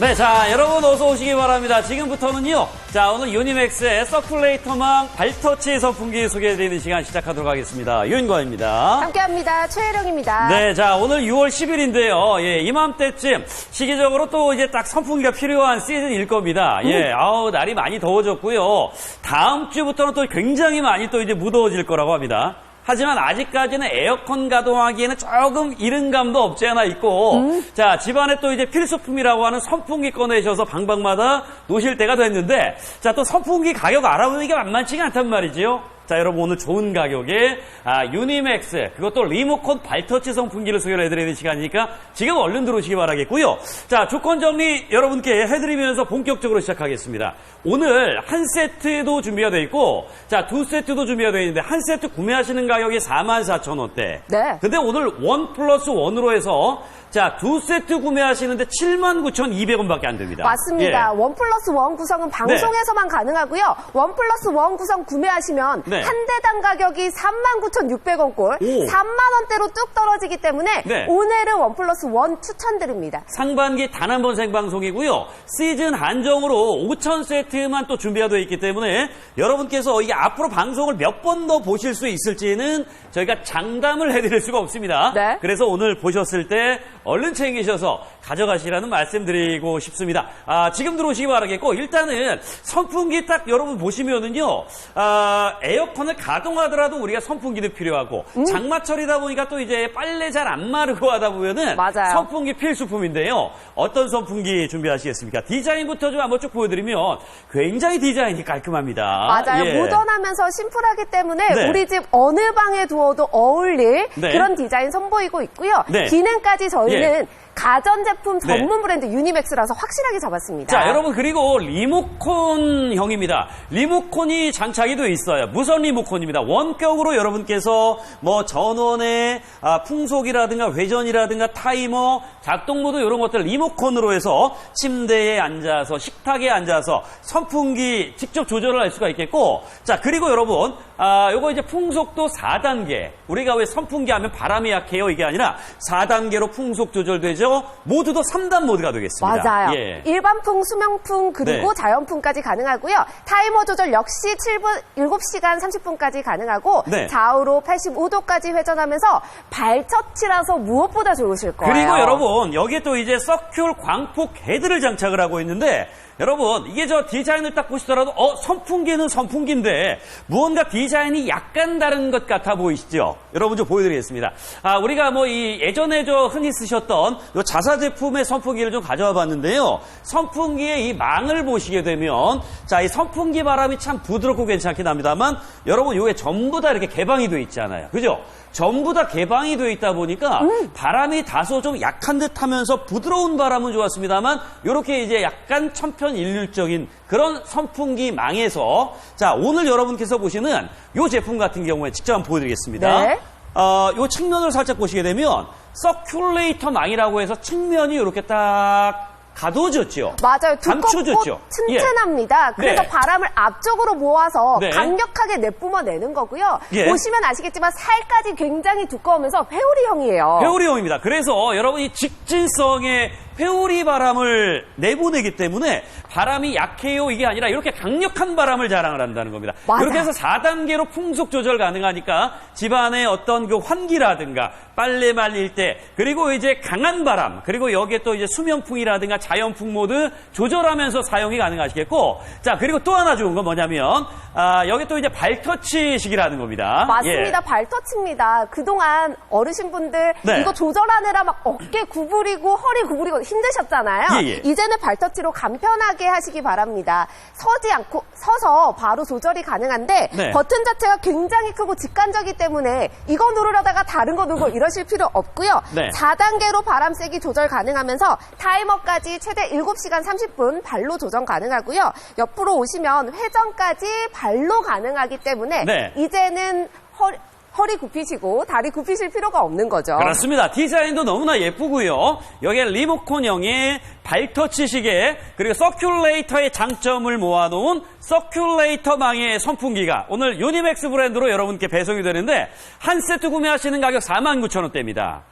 네, 자, 여러분 어서 오시기 바랍니다. 지금부터는요, 자, 오늘 유니맥스의 서큘레이터망 발터치 선풍기 소개해드리는 시간 시작하도록 하겠습니다. 유인과입니다. 함께합니다. 최혜령입니다. 네, 자, 오늘 6월 10일인데요. 예, 이맘때쯤 시기적으로 또 이제 딱 선풍기가 필요한 시즌일 겁니다. 예, 아우, 날이 많이 더워졌고요. 다음 주부터는 또 굉장히 많이 또 이제 무더워질 거라고 합니다. 하지만 아직까지는 에어컨 가동하기에는 조금 이른 감도 없지 않아 있고, 자, 집안에 또 이제 필수품이라고 하는 선풍기 꺼내셔서 방방마다 놓으실 때가 됐는데, 자, 또 선풍기 가격 알아보는 게 만만치가 않단 말이지요. 자, 여러분 오늘 좋은 가격에 아, 유니맥스 그것도 리모컨 발터치 선풍기를 소개를 해드리는 시간이니까 지금 얼른 들어오시기 바라겠고요. 자, 조건 정리 여러분께 해드리면서 본격적으로 시작하겠습니다. 오늘 한 세트도 준비가 되어 있고, 자, 두 세트도 준비가 되어 있는데 한 세트 구매하시는 가격이 44,000원대. 네. 근데 오늘 원 플러스 원으로 해서 자, 두 세트 구매하시는데 79,200원밖에 안 됩니다. 맞습니다. 예. 원 플러스 원 구성은 방송에서만 가능하고요. 원 플러스 원 구성 구매하시면 네. 한 대당 가격이 39,600원 꼴, 오. 3만 원대로 뚝 떨어지기 때문에 네. 오늘은 원 플러스 원 추천드립니다. 상반기 단 한 번 생방송이고요. 시즌 한정으로 5천 세트만 또 준비가 되어 있기 때문에 여러분께서 이게 앞으로 방송을 몇 번 더 보실 수 있을지는 저희가 장담을 해드릴 수가 없습니다. 네. 그래서 오늘 보셨을 때 얼른 챙기셔서 가져가시라는 말씀 드리고 싶습니다. 아, 지금 들어오시기 바라겠고 일단은 선풍기 딱 여러분 보시면은요. 아, 에어컨을 가동하더라도 우리가 선풍기도 필요하고 음. 장마철이다 보니까 또 이제 빨래 잘 안 마르고 하다 보면은 맞아요. 선풍기 필수품인데요. 어떤 선풍기 준비하시겠습니까? 디자인부터 좀 한번 쭉 보여드리면 굉장히 디자인이 깔끔합니다. 맞아요. 예. 모던하면서 심플하기 때문에 네. 우리 집 어느 방에 두어도 어울릴 네. 그런 디자인 선보이고 있고요. 네. 기능까지 저희는 예. 가전제품 네. 전문 브랜드 유니맥스라서 확실하게 잡았습니다. 자, 여러분 그리고 리모컨형입니다. 리모컨이 장착이 되어 있어요. 무선 리모컨입니다. 원격으로 여러분께서 뭐 전원의 아, 풍속이라든가 회전이라든가 타이머, 작동 모드 이런 것들 리모컨으로 해서 침대에 앉아서 식탁에 앉아서 선풍기 직접 조절을 할 수가 있겠고, 자 그리고 여러분 아, 요거 이제 풍속도 4단계. 우리가 왜 선풍기 하면 바람이 약해요 이게 아니라 4단계로 풍속 조절되죠. 모두 도 3단 모드가 되겠습니다. 맞아요. 예. 일반풍, 수명풍, 그리고 네. 자연풍까지 가능하고요. 타이머 조절 역시 7분, 7시간 30분까지 가능하고 네. 좌우로 85도까지 회전하면서 발터치라서 무엇보다 좋으실 거예요. 그리고 여러분 여기에 또 이제 서큘 광폭 헤드를 장착을 하고 있는데 여러분 이게 저 디자인을 딱 보시더라도 어 선풍기는 선풍기인데 무언가 디자인이 약간 다른 것 같아 보이시죠? 여러분 좀 보여드리겠습니다. 아 우리가 뭐 이 예전에 저 흔히 쓰셨던 요 자사 제품의 선풍기를 좀 가져와 봤는데요. 선풍기의 이 망을 보시게 되면 자 이 선풍기 바람이 참 부드럽고 괜찮긴 합니다만 여러분 요게 전부 다 이렇게 개방이 돼 있잖아요. 그죠? 전부 다 개방이 되어 있다 보니까 바람이 다소 좀 약한 듯 하면서 부드러운 바람은 좋았습니다만 이렇게 이제 약간 천편일률적인 그런 선풍기 망에서 자 오늘 여러분께서 보시는 이 제품 같은 경우에 직접 한번 보여드리겠습니다. 네. 어, 이 측면을 살짝 보시게 되면 서큘레이터 망이라고 해서 측면이 이렇게 딱 가둬졌죠. 맞아요. 감춰졌죠. 튼튼합니다. 그래서 네. 바람을 앞쪽으로 모아서 네. 강력하게 내뿜어내는 거고요. 예. 보시면 아시겠지만 살까지 굉장히 두꺼우면서 회오리형이에요. 회오리형입니다. 그래서 여러분 이 직진성의 회오리 바람을 내보내기 때문에 바람이 약해요 이게 아니라 이렇게 강력한 바람을 자랑을 한다는 겁니다. 맞아. 이렇게 해서 4단계로 풍속 조절 가능하니까 집안의 어떤 그 환기라든가 빨래 말릴 때 그리고 이제 강한 바람 그리고 여기에 또 이제 수면풍이라든가 자연풍 모드 조절하면서 사용이 가능하시겠고 자 그리고 또 하나 좋은 건 뭐냐면 아, 여기 또 이제 발터치식이라는 겁니다. 맞습니다. 예. 발터치입니다. 그동안 어르신분들 네. 이거 조절하느라 막 어깨 구부리고 허리 구부리고 힘드셨잖아요. 예, 예. 이제는 발터치로 간편하게 하시기 바랍니다. 서지 않고 서서 바로 조절이 가능한데 네. 버튼 자체가 굉장히 크고 직관적이기 때문에 이거 누르려다가 다른 거 누르고 이러실 필요 없고요. 네. 4단계로 바람 세기 조절 가능하면서 타이머까지 최대 7시간 30분 발로 조정 가능하고요. 옆으로 오시면 회전까지 발로 가능하기 때문에 네. 이제는 허리, 허리 굽히시고 다리 굽히실 필요가 없는 거죠. 그렇습니다. 디자인도 너무나 예쁘고요. 여기에 리모컨형의 발터치 시계 그리고 서큘레이터의 장점을 모아놓은 서큘레이터 망의 선풍기가 오늘 유니맥스 브랜드로 여러분께 배송이 되는데 한 세트 구매하시는 가격 49,000원대입니다.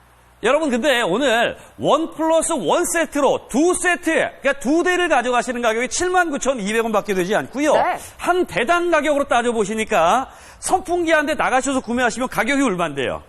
여러분 근데 오늘 원 플러스 원 세트로 두 세트 그러니까 두 대를 가져가시는 가격이 79,200원 밖에 되지 않고요. 네. 한 대당 가격으로 따져보시니까 선풍기 한 대 나가셔서 구매하시면 가격이 얼마인데요?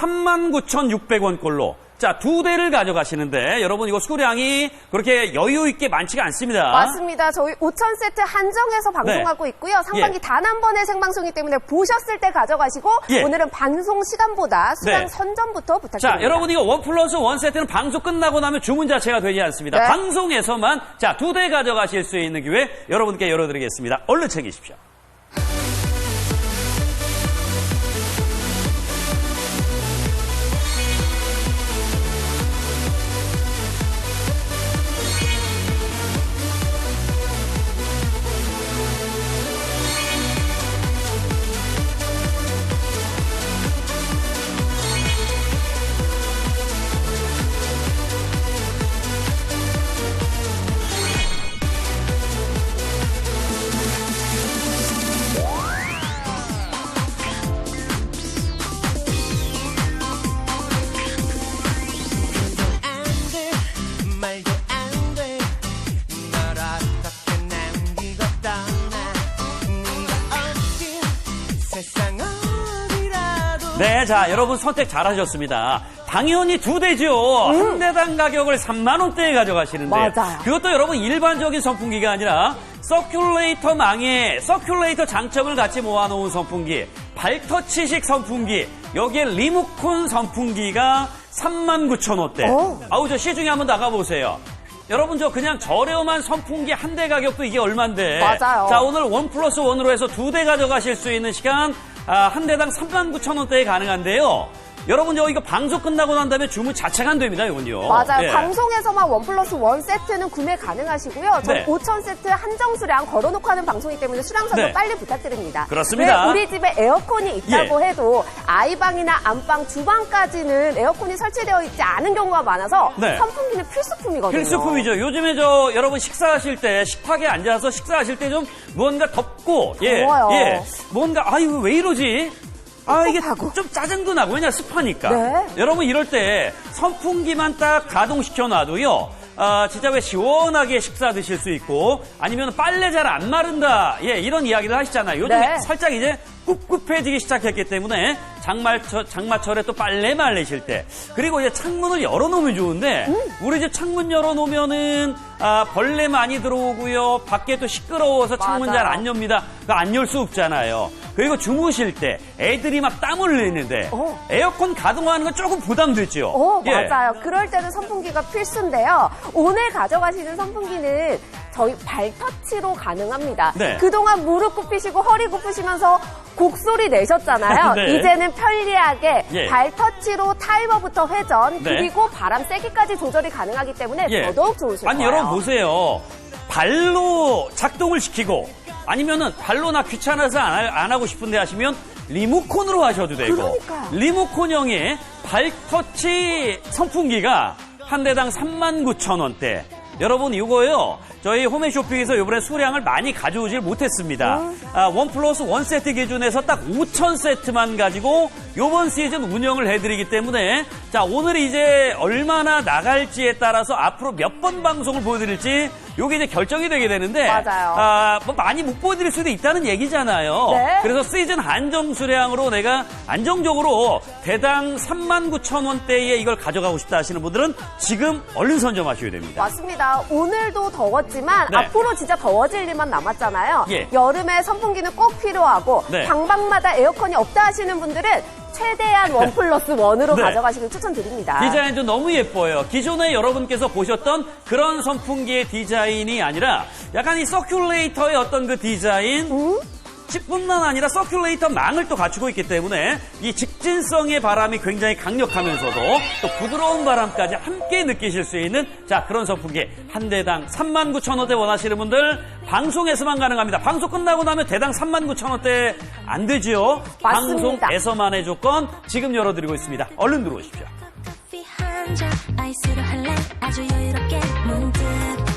39,600원 꼴로 자, 두 대를 가져가시는데 여러분 이거 수량이 그렇게 여유 있게 많지가 않습니다. 맞습니다. 저희 5천 세트 한정해서 방송하고 있고요. 상반기 예. 단한 번의 생방송이기 때문에 보셨을 때 가져가시고 예. 오늘은 방송 시간보다 수량 네. 선점부터 부탁드립니다. 자, 여러분 이거 원 플러스 원 세트는 방송 끝나고 나면 주문 자체가 되지 않습니다. 네. 방송에서만 자, 두 대 가져가실 수 있는 기회 여러분께 열어드리겠습니다. 얼른 챙기십시오. 자, 여러분 선택 잘하셨습니다. 당연히 두 대죠. 한 대당 가격을 3만 원대에 가져가시는데 음. 맞아요. 그것도 여러분 일반적인 선풍기가 아니라 서큘레이터 망에 서큘레이터 장점을 같이 모아놓은 선풍기, 발터치식 선풍기, 여기에 리모컨 선풍기가 3만 9천 원대. 오. 아우 저 시중에 한번 나가보세요. 여러분 저 그냥 저렴한 선풍기 한 대 가격도 이게 얼만데. 맞아요. 자 오늘 원 플러스 원으로 해서 두 대 가져가실 수 있는 시간 아, 한 대당 3만 9천 원대에 가능한데요. 여러분 저 이거 방송 끝나고 난 다음에 주문 자체가 안 됩니다 이건요. 맞아요. 예. 방송에서만 원 플러스 원 세트는 구매 가능하시고요. 저희 네. 5천 세트 한정 수량 걸어놓고 하는 방송이기 때문에 수량 선도 네. 빨리 부탁드립니다. 그렇습니다. 왜 우리 집에 에어컨이 있다고 예. 해도 아이방이나 안방, 주방까지는 에어컨이 설치되어 있지 않은 경우가 많아서 네. 선풍기는 필수품이거든요. 필수품이죠. 요즘에 저 여러분 식사하실 때 식탁에 앉아서 식사하실 때 좀 뭔가 덥고 예, 더워요. 예, 뭔가 아 이거 왜 이러지? 아 이게 꿉꿉하고. 좀 짜증도 나고 왜냐 습하니까. 네. 여러분 이럴 때 선풍기만 딱 가동시켜 놔도요. 아, 진짜 왜 시원하게 식사 드실 수 있고 아니면 빨래 잘 안 마른다. 예, 이런 이야기를 하시잖아요. 요즘 네. 살짝 이제 꿉꿉해지기 시작했기 때문에 장마철, 장마철에 또 빨래 말리실 때 그리고 이제 창문을 열어놓으면 좋은데 음. 우리 집 창문 열어놓으면은 아, 벌레 많이 들어오고요 밖에 또 시끄러워서 창문. 잘 안 엽니다 안 열 수 없잖아요 그리고 주무실 때 애들이 막 땀 흘리는데 어. 에어컨 가동하는 건 조금 부담되죠 어, 예. 맞아요. 그럴 때는 선풍기가 필수인데요. 오늘 가져가시는 선풍기는 저희 발터치로 가능합니다. 네. 그동안 무릎 굽히시고 허리 굽히시면서 곡소리 내셨잖아요. 네. 이제는 편리하게 예. 발터치로 타이머부터 회전 네. 그리고 바람 세기까지 조절이 가능하기 때문에 예. 더더욱 좋으실 아니 거예요. 여러분 보세요. 발로 작동을 시키고 아니면은 발로 나 귀찮아서 안, 하- 안 하고 싶은데 하시면 리모컨으로 하셔도 되고 그러니까요. 리모컨형의 발터치 선풍기가 한 대당 39,000원대. 여러분 이거요. 저희 홈앤쇼핑에서 이번에 수량을 많이 가져오질 못했습니다. 아, 원 플러스 원 세트 기준에서 딱 5천 세트만 가지고 이번 시즌 운영을 해드리기 때문에 자 오늘 이제 얼마나 나갈지에 따라서 앞으로 몇 번 방송을 보여드릴지 요게 이제 결정이 되게 되는데 맞아요. 아, 뭐 많이 못 보여드릴 수도 있다는 얘기잖아요. 네. 그래서 시즌 한정 수량으로 내가 안정적으로 대당 39,000원대에 이걸 가져가고 싶다 하시는 분들은 지금 얼른 선점하셔야 됩니다. 맞습니다. 오늘도 더 웠지만 네. 앞으로 진짜 더워질 일만 남았잖아요. 예. 여름에 선풍기는 꼭 필요하고 네. 방방마다 에어컨이 없다 하시는 분들은 최대한 원 플러스 원으로 네. 가져가시길 추천드립니다. 디자인도 너무 예뻐요. 기존에 여러분께서 보셨던 그런 선풍기의 디자인이 아니라 약간 이 서큘레이터의 어떤 그 디자인, 음? 뿐만 아니라 서큘레이터 망을 또 갖추고 있기 때문에 이 직진성의 바람이 굉장히 강력하면서도 또 부드러운 바람까지 함께 느끼실 수 있는 자 그런 선풍기 한 대당 39,000원대 원하시는 분들 방송에서만 가능합니다. 방송 끝나고 나면 대당 39,000원대 안 되지요. 맞습니다. 방송에서만의 조건 지금 열어드리고 있습니다. 얼른 들어오십시오. 한잔 아이스로 할래? 아주 여유롭게 문득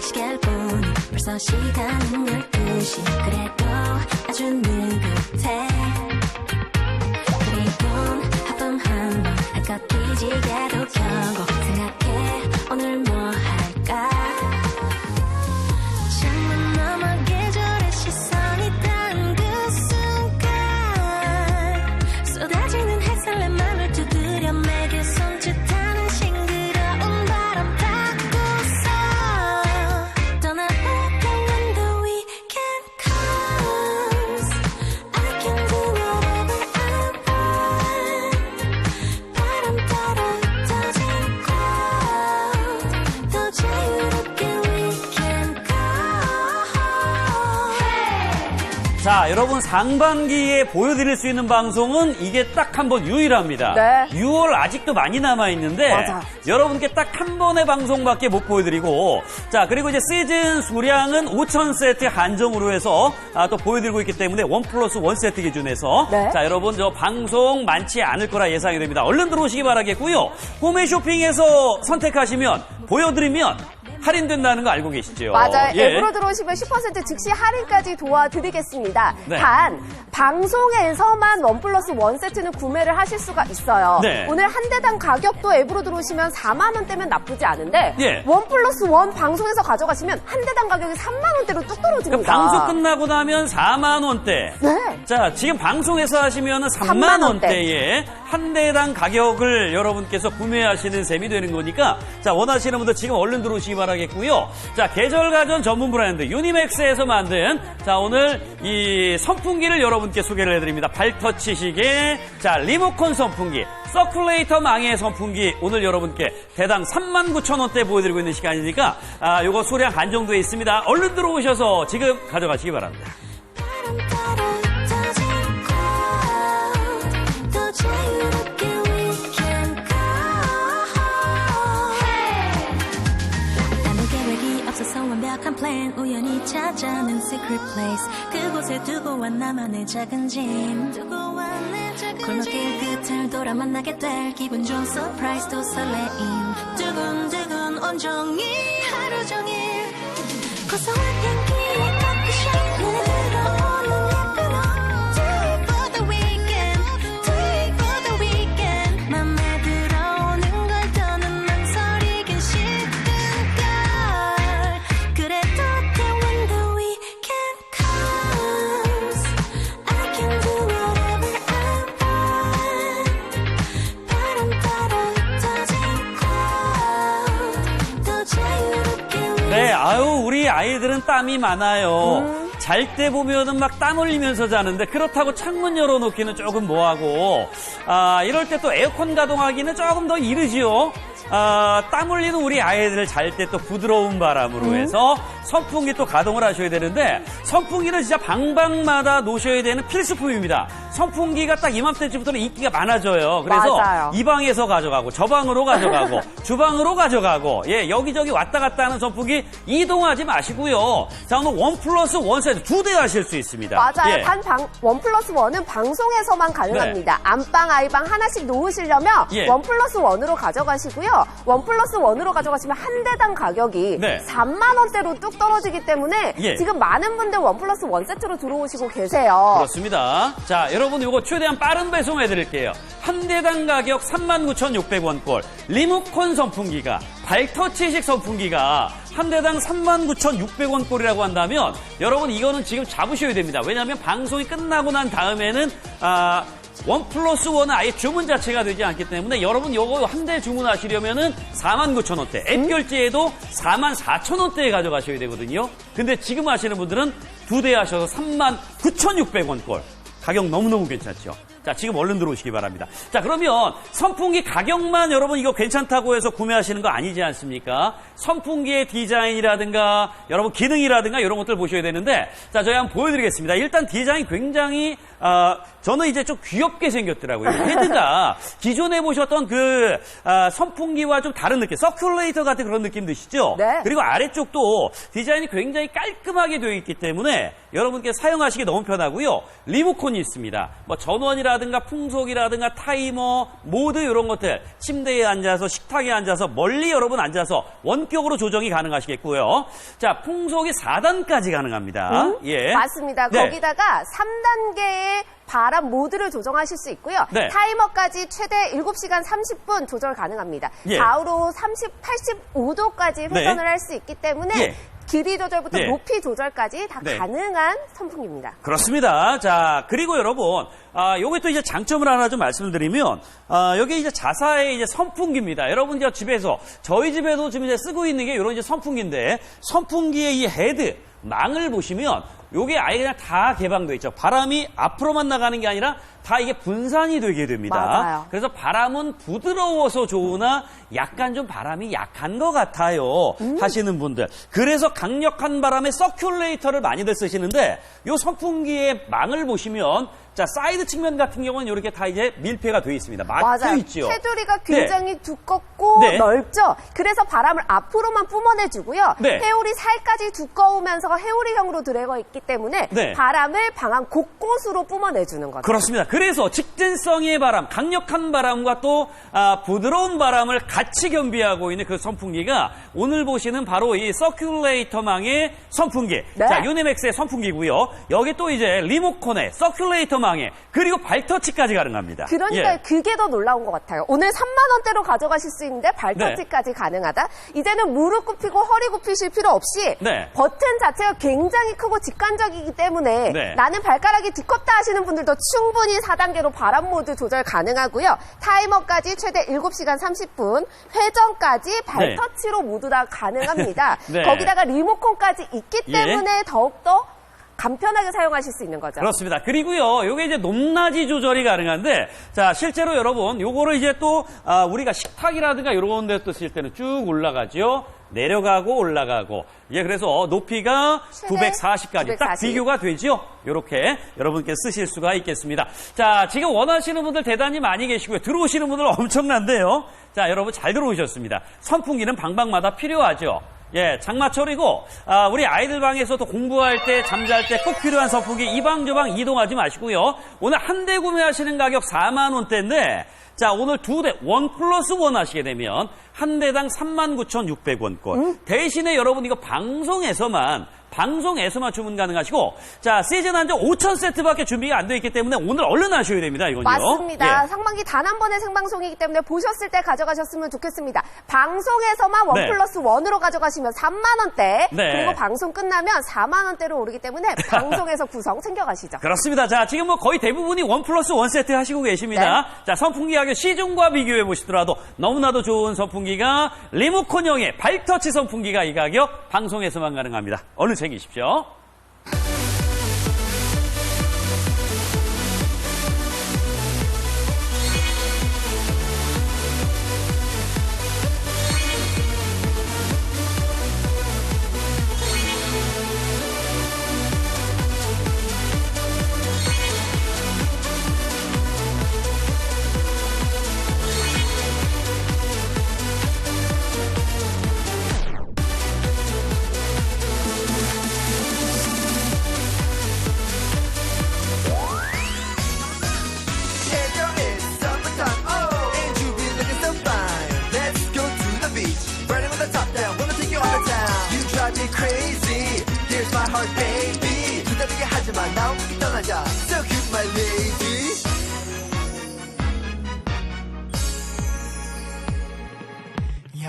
시계를 보니 벌써 시간은 12시. 그래도 아주 느긋해. 그리곤 하품 한번 한껏 뒤지게도 켜 자, 상반기에 보여드릴 수 있는 방송은 이게 딱 한 번 유일합니다. 네. 6월 아직도 많이 남아 있는데 맞아. 여러분께 딱 한 번의 방송밖에 못 보여드리고 자 그리고 이제 시즌 수량은 5천 세트 한정으로 해서 아, 또 보여드리고 있기 때문에 원 플러스 원 세트 기준에서 네. 자 여러분 저 방송 많지 않을 거라 예상이 됩니다. 얼른 들어오시기 바라겠고요. 홈에 쇼핑에서 선택하시면 보여드리면 할인된다는 거 알고 계시죠? 맞아요. 예. 앱으로 들어오시면 10% 즉시 할인까지 도와드리겠습니다. 네. 단 방송에서만 원 플러스 원 세트는 구매를 하실 수가 있어요. 네. 오늘 한 대당 가격도 앱으로 들어오시면 4만 원대면 나쁘지 않은데 예. 원 플러스 원 방송에서 가져가시면 한 대당 가격이 3만 원대로 뚝 떨어집니다. 그러니까 방송 끝나고 나면 4만 원대. 네. 자, 지금 방송에서 하시면 3만 3만 원대. 원대에 한 대당 가격을 여러분께서 구매하시는 셈이 되는 거니까 자, 원하시는 분들 지금 얼른 들어오시기 바라겠고요. 자, 계절 가전 전문 브랜드 유니맥스에서 만든 자, 오늘 이 선풍기를 여러분께 소개를 해드립니다. 발터치 시계, 자, 리모컨 선풍기, 서큘레이터 망의 선풍기 오늘 여러분께 대당 39,000원대 보여드리고 있는 시간이니까 아, 요거 소량 한정돼 있습니다. 얼른 들어오셔서 지금 가져가시기 바랍니다. 완벽한 plan. 우연히 찾아낸 secret place. 그곳에 두고 왔 나만의 작은 짐. 골목길 끝을 돌아 만나게 될 기분 좋은 surprise 또 설레임. 두근두근 온종일 하루 종일 고소한 향 아유, 우리 아이들은 땀이 많아요. 음. 잘때 보면은 막 땀 흘리면서 자는데 그렇다고 창문 열어놓기는 조금 뭐하고, 아, 이럴 때 또 에어컨 가동하기는 조금 더 이르지요. 아, 땀 흘리는 우리 아이들을 잘때 또 부드러운 바람으로 음. 해서 선풍기 또 가동을 하셔야 되는데 선풍기는 진짜 방방마다 놓으셔야 되는 필수품입니다. 선풍기가 딱 이맘때쯤부터는 인기가 많아져요. 그래서 맞아요. 이 방에서 가져가고 저 방으로 가져가고 주방으로 가져가고 예 여기저기 왔다 갔다 하는 선풍기 이동하지 마시고요. 자 오늘 원 플러스 원 세트 두 대 하실 수 있습니다. 맞아요. 예. 단원 플러스 원은 방송에서만 가능합니다. 안방, 아이방 하나씩 놓으시려면 예. 원 플러스 원으로 가져가시고요. 원 플러스 원으로 가져가시면 한 대당 가격이 네. 3만 원대로 뚝 떨어지기 때문에 예. 지금 많은 분들 원 플러스 원 세트로 들어오시고 계세요. 그렇습니다. 자, 여러분 이거 최대한 빠른 배송해 드릴게요. 한 대당 가격 39,600원꼴. 리모컨 선풍기가 발터치식 선풍기가 한 대당 39,600원 꼴이라고 한다면 여러분 이거는 지금 잡으셔야 됩니다. 왜냐하면 방송이 끝나고 난 다음에는 아, 원 플러스 원은 아예 주문 자체가 되지 않기 때문에 여러분 요거 한 대 주문하시려면은 49,000원대 앱 결제에도 44,000원대에 가져가셔야 되거든요. 근데 지금 하시는 분들은 두 대 하셔서 39,600원 꼴. 가격 너무너무 괜찮죠? 자, 지금 얼른 들어오시기 바랍니다. 자, 그러면 선풍기 가격만 여러분 이거 괜찮다고 해서 구매하시는 거 아니지 않습니까? 선풍기의 디자인이라든가 여러분 기능이라든가 이런 것들 보셔야 되는데 자, 저희 한번 보여드리겠습니다. 일단 디자인 굉장히 아, 저는 이제 좀 귀엽게 생겼더라고요. 헤드가 기존에 보셨던 그 아, 선풍기와 좀 다른 느낌, 서큘레이터 같은 그런 느낌 드시죠? 네. 그리고 아래쪽도 디자인이 굉장히 깔끔하게 되어 있기 때문에 여러분께 사용하시기 너무 편하고요. 리모컨이 있습니다. 뭐 전원이라든가 풍속이라든가 타이머, 모드 이런 것들 침대에 앉아서 식탁에 앉아서 멀리 여러분 앉아서 원격으로 조정이 가능하시겠고요. 자, 풍속이 4단까지 가능합니다. 예. 맞습니다. 네. 거기다가 3단계의 바람 모드를 조정하실 수 있고요. 네. 타이머까지 최대 7시간 30분 조절 가능합니다. 예. 좌우로 30, 85도까지 네. 회전을 할수 있기 때문에 예. 길이 조절부터 예. 높이 조절까지 다 네. 가능한 선풍기입니다. 그렇습니다. 자, 그리고 여러분, 아, 요게 또 이제 장점을 하나 좀 말씀을 드리면, 아, 여기 이제 자사의 이제 선풍기입니다. 여러분 이제 집에서, 저희 집에도 지금 이제 쓰고 있는 게 이런 이제 선풍기인데, 선풍기의 이 헤드, 망을 보시면 요게 아예 그냥 다 개방돼 있죠. 바람이 앞으로만 나가는 게 아니라 다 이게 분산이 되게 됩니다. 맞아요. 그래서 바람은 부드러워서 좋으나 약간 좀 바람이 약한 것 같아요. 음. 하시는 분들. 그래서 강력한 바람에 서큘레이터를 많이들 쓰시는데 요 선풍기의 망을 보시면 자 사이드 측면 같은 경우는 이렇게 다 이제 밀폐가 되어 있습니다. 막혀 맞아요. 있죠. 테두리가 굉장히 두껍고 네. 넓죠. 그래서 바람을 앞으로만 뿜어내주고요. 네. 해울이 살까지 두꺼우면서 해울이형으로 들어가 있기 때문에 네. 바람을 방안 곳곳으로 뿜어내주는 거죠. 그렇습니다. 그래서 직진성의 바람, 강력한 바람과 또 아, 부드러운 바람을 같이 겸비하고 있는 그 선풍기가 오늘 보시는 바로 이 서큘레이터망의 선풍기. 네. 자, 유니맥스의 선풍기고요. 여기 또 이제 리모컨에 서큘레이터망 에 그리고 발터치까지 가능합니다. 그러니까 예. 그게 더 놀라운 것 같아요. 오늘 3만 원대로 가져가실 수 있는데 발터치까지 가능하다. 이제는 무릎 굽히고 허리 굽히실 필요 없이 네. 버튼 자체가 굉장히 크고 직관적이기 때문에 네. 나는 발가락이 두껍다 하시는 분들도 충분히 4단계로 바람 모드 조절 가능하고요. 타이머까지 최대 7시간 30분, 회전까지 발터치로 모두 다 가능합니다. 네. 거기다가 리모컨까지 있기 예. 때문에 더욱더 간편하게 사용하실 수 있는 거죠. 그렇습니다. 그리고요, 요게 이제 높낮이 조절이 가능한데, 자, 실제로 여러분, 요거를 이제 또, 아, 우리가 식탁이라든가 이런 데 또 쓸 때는 쭉 올라가죠. 내려가고 올라가고. 예, 그래서 높이가 최대 940까지 딱 940. 비교가 되죠. 요렇게 여러분께 쓰실 수가 있겠습니다. 자, 지금 원하시는 분들 대단히 많이 계시고요. 들어오시는 분들 엄청난데요. 자, 여러분 잘 들어오셨습니다. 선풍기는 방방마다 필요하죠. 예, 장마철이고 아, 우리 아이들 방에서도 공부할 때, 잠잘 때 꼭 필요한 선풍기 이방저방 이동하지 마시고요. 오늘 한 대 구매하시는 가격 4만 원대인데 자, 오늘 두 대, 원 플러스 원 하시게 되면 한 대당 39,600원권. 대신에 여러분 이거 방송에서만 방송에서만 주문 가능하시고 자 시즌 한정 5천 세트밖에 준비가 안 되어 있기 때문에 오늘 얼른 하셔야 됩니다 이건요. 맞습니다. 예. 상반기 단 한 번의 생방송이기 때문에 보셨을 때 가져가셨으면 좋겠습니다. 방송에서만 원 네. 플러스 원으로 가져가시면 3만 원대 네. 그리고 방송 끝나면 4만 원대로 오르기 때문에 방송에서 구성 챙겨가시죠. 그렇습니다. 자, 지금 뭐 거의 대부분이 원 플러스 원 세트 하시고 계십니다. 네. 자, 선풍기 가격 시중과 비교해 보시더라도 너무나도 좋은 선풍기가 리모컨형의 발터치 선풍기가 이 가격 방송에서만 가능합니다. 얼른 챙기십시오.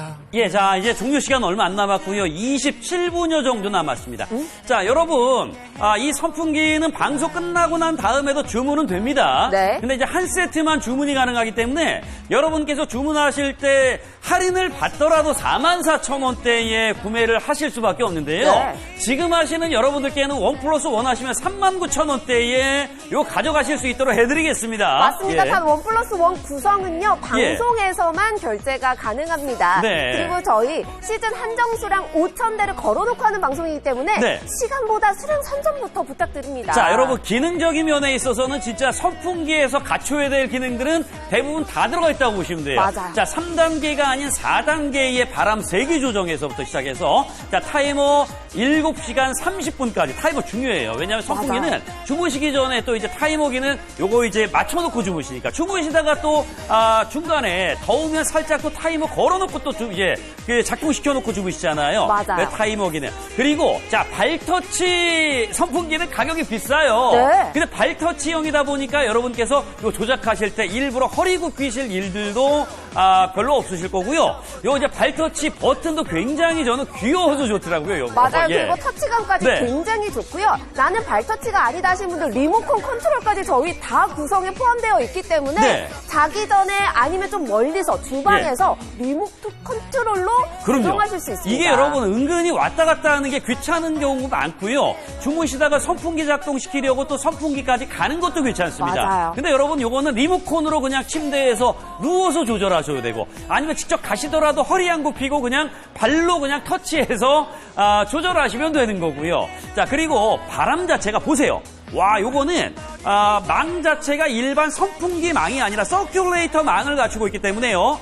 야. 예, 자, 이제 종료 시간 얼마 안 남았고요. 27분여 정도 남았습니다. 자, 여러분, 아, 이 선풍기는 방송 끝나고 난 다음에도 주문은 됩니다. 네. 근데 이제 한 세트만 주문이 가능하기 때문에 여러분께서 주문하실 때 할인을 받더라도 44,000원대에 구매를 하실 수밖에 없는데요. 네. 지금 하시는 여러분들께는 원 플러스 원 하시면 39,000원대에 요 가져가실 수 있도록 해드리겠습니다. 맞습니다. 예. 단원 플러스 원 구성은요 방송에서만 결제가 가능합니다. 네. 그리고 저희 시즌 한정수량 5천 대를 걸어놓고 하는 방송이기 때문에 네. 시간보다 수량 선점부터 부탁드립니다. 자, 여러분 기능적인 면에 있어서는 진짜 선풍기에서 갖춰야 될 기능들은 대부분 다 들어가 있다고 보시면 돼요. 맞아요. 자, 3단계가 아닌 4단계의 바람 세기 조정에서부터 시작해서 자, 타이머 7시간 30분까지 타이머 중요해요. 왜냐하면 선풍기는 맞아요. 주무시기 전에 또 이제 타이머기는 요거 이제 맞춰놓고 주무시니까 주무시다가 또 아, 중간에 더우면 살짝 또 타이머 걸어놓고 또 주- 이제 그 작동시켜놓고 주무시잖아요. 맞아요. 네, 타이머기는 그리고 자 발터치 선풍기는 가격이 비싸요. 네. 근데 발터치형이다 보니까 여러분께서 요 조작하실 때 일부러 허리 굽히실 일들도 아, 별로 없으실 거고요. 요 이제 발터치 버튼도 굉장히 저는 귀여워서 좋더라고요. 요거. 맞아요. 예. 그리고 터치감까지 네. 굉장히 좋고요. 나는 발터치가 아니다 하신 분들 리모컨 컨트롤까지 저희 다 구성에 포함되어 있기 때문에 네. 자기 전에 아니면 좀 멀리서 주방에서 리모트 컨트롤로. 구성하실 수 있습니다. 이게 여러분 은근히 왔다 갔다 하는 게 귀찮은 경우가 많고요. 주무시다가 선풍기 작동시키려고 또 선풍기까지 가는 것도 귀찮습니다. 맞아요. 근데 여러분 요거는 리모컨으로 그냥 침대에서 누워서 조절하셔도 되고 아니면 직접 가시더라도 허리 안 굽히고 그냥 발로 그냥 터치해서 아, 조절하시면 되는 거고요. 자 그리고 바람 자체가 보세요. 와, 요거는 아, 망 자체가 일반 선풍기 망이 아니라 서큘레이터 망을 갖추고 있기 때문에요.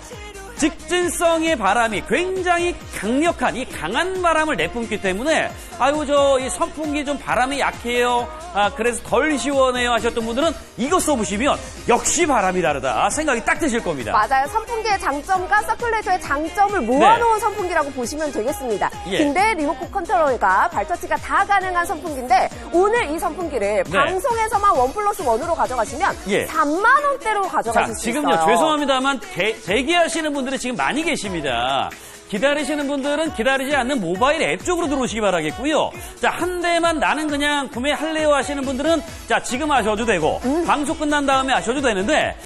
직진성의 바람이 굉장히 강력한 이 강한 바람을 내뿜기 때문에 아유 저이 선풍기 좀 바람이 약해요. 아 그래서 덜 시원해요 하셨던 분들은 이거 써보시면 역시 바람이 다르다 생각이 딱 드실 겁니다. 맞아요. 선풍기의 장점과 서큘레이터의 장점을 모아놓은 선풍기라고 보시면 되겠습니다. 네. 예. 근데 리모컨 컨트롤과 발터치가 다 가능한 선풍기인데 오늘 이 선풍기를 네. 방송에서만 원 플러스 원으로 가져가시면 예. 3만 원대로 자 가져가실 수 지금요 있어요. 죄송합니다만 대, 대기하시는 분들 이 지금 많이 계십니다. 기다리시는 분들은 기다리지 않는 모바일 앱 쪽으로 들어오시기 바라겠고요. 자, 한 대만 나는 그냥 구매할래요 하시는 분들은 자, 지금 하셔도 되고 방송 끝난 다음에 하셔도 되는데